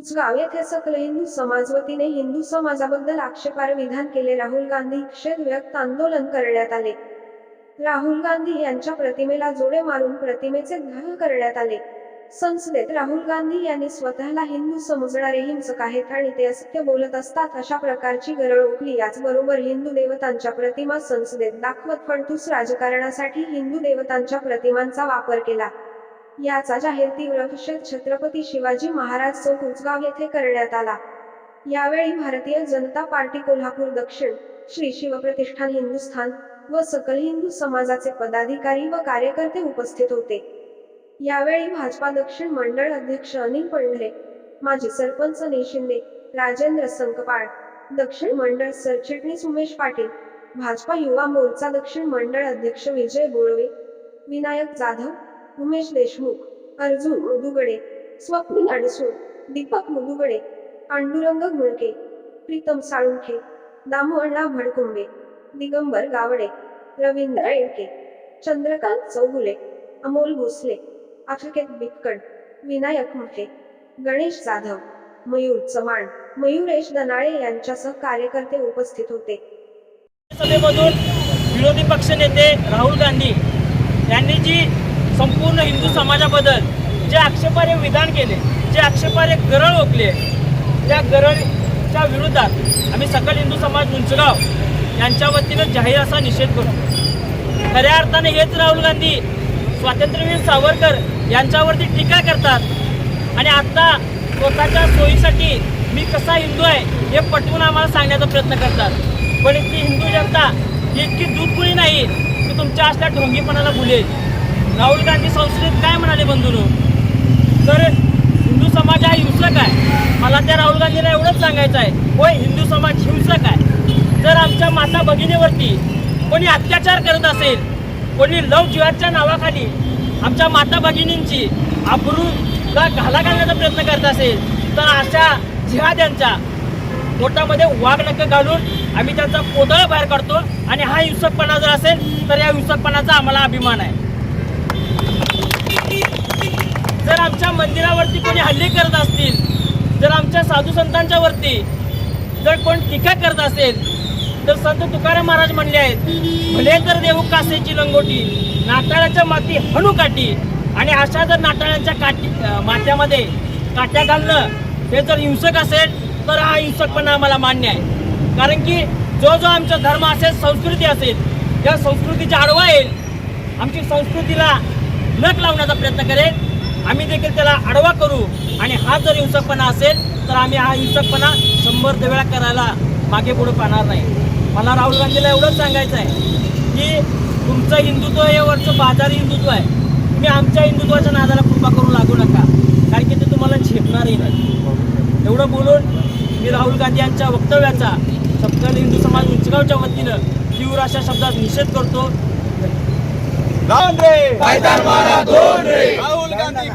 कुचगाव येथे सकल हिंदू समाज वतीने हिंदू समाजाबद्दल आक्षेपार्ह विधान केले. राहुल गांधी क्षेत्र व्यक्त आंदोलन करण्यात आले. राहुल गांधी यांच्या प्रतिमेला जोडे मारून प्रतिमेचे दहन करण्यात आले. संसदेत राहुल गांधी यांनी स्वतःला हिंदू समजणारे हिंसक आहेत आणि ते असत्य बोलत असतात अशा प्रकारची गरळ उठली. याचबरोबर हिंदू देवतांच्या प्रतिमा संसदेत दाखवत. फडतूस राजकारणासाठी हिंदू देवतांच्या प्रतिमांचा वापर केला. याचा जाहीर तीव्र निषेध छत्रपती शिवाजी महाराज चौक उचगाव येथे करण्यात आला. यावेळी भारतीय जनता पार्टी कोल्हापूर दक्षिण श्री शिवप्रतिष्ठान हिंदुस्थान व सकल हिंदू समाजाचे पदाधिकारी व कार्यकर्ते उपस्थित होते. यावेळी भाजपा दक्षिण मंडळ अध्यक्ष अनिल पंढरे माजी सरपंच अनिल शिंदे राजेंद्र संकपाळ दक्षिण मंडळ सरचिटणीस उमेश पाटील भाजपा युवा मोर्चा दक्षिण मंडळ अध्यक्ष विजय बोळवे विनायक जाधव उमेश देशमुख अर्जुन मुदुगडे स्वप्नील अडसूळ दीपक मुदुगडे पांडुरंग घुळके प्रीतम साळुंखे दामोअण्णा भडकुंबे दिगंबर गावडे रवींद्र एडके चंद्रकांत चौगुले अमोल भोसले अखिकेत बिटकड विनायक मुठे गणेश जाधव मयूर चव्हाण मयुरेश दनाळे यांच्यासह कार्यकर्ते उपस्थित होते. सभेमधून विरोधी पक्षनेते राहुल गांधी यांनी जी संपूर्ण हिंदू समाजाबद्दल जे आक्षेपार्ह विधान केले जे आक्षेपार्ह गरळ ओकले त्या गरळच्या विरोधात आम्ही सकल हिंदू समाज उंचगाव यांच्या वतीनं जाहीर असा निषेध करतो. खऱ्या अर्थाने हेच राहुल गांधी स्वातंत्र्यवीर सावरकर यांच्यावरती टीका करतात. आणि आता स्वतःच्या सोयीसाठी मी कसा हिंदू आहे हे पटवून आम्हाला सांगण्याचा प्रयत्न करतात. पण इथली हिंदू जनता ही इतकी दूधपुळी नाही की तुमच्या असल्या ढोंगीपणाला भुलेल. राहुल गांधी संसदेत काय म्हणाले बंधूनो? तर हिंदू समाज हा हिंसक आहे. मला त्या राहुल गांधीला एवढंच सांगायचं आहे. होय हिंदू समाज हिंसक आहे. जर आमच्या माता भगिनीवरती कोणी अत्याचार करत असेल कोणी लव जीवाच्या नावाखाली आमच्या माता भगिनींची आबरूला घाला घालण्याचा प्रयत्न करत असेल तर अशा जिहाद्यांच्या पोटामध्ये वाघ नक घालून आम्ही त्यांचा पोतळ बाहेर काढतो. आणि हा हिंसकपणा जर असेल तर या हिंसकपणाचा आम्हाला अभिमान आहे. मंदिरावरती कोणी हल्ले करत असतील जर आमच्या साधू संतांच्या वरती जर कोण टीका करत असेल तर संत तुकाराम महाराज म्हणले आहेत भले तर देऊ कासेची लंगोटी नाताळाच्या माती हणू काठी आणि अशा जर नाताळांच्या काठी माथ्यामध्ये काट्या घालणं हे जर हिंसक असेल तर हा हिंसकपणा आम्हाला मान्य आहे. कारण की जो जो आमचा धर्म असेल संस्कृती असेल या संस्कृतीच्या आडवा येईल आमची संस्कृतीला नक लावण्याचा प्रयत्न करेल आम्ही देखील त्याला आडवा करू. आणि हा जर हिंसकपणा असेल तर आम्ही हा हिंसकपणा शंभर वेळा करायला मागे पुढे पाहणार नाही. मला राहुल गांधीला एवढंच सांगायचं आहे की तुमचं हिंदुत्व हे वरचं बाजारी हिंदुत्व आहे. तुम्ही आमच्या हिंदुत्वाच्या नादाला कृपा करू लागू नका कारण की ते तुम्हाला झेपणारही नाही. एवढं बोलून मी राहुल गांधी यांच्या वक्तव्याचा सकल हिंदू समाज उंचगावच्या वतीनं तीव्र अशा शब्दात निषेध करतो. ਗਾਂਧੀ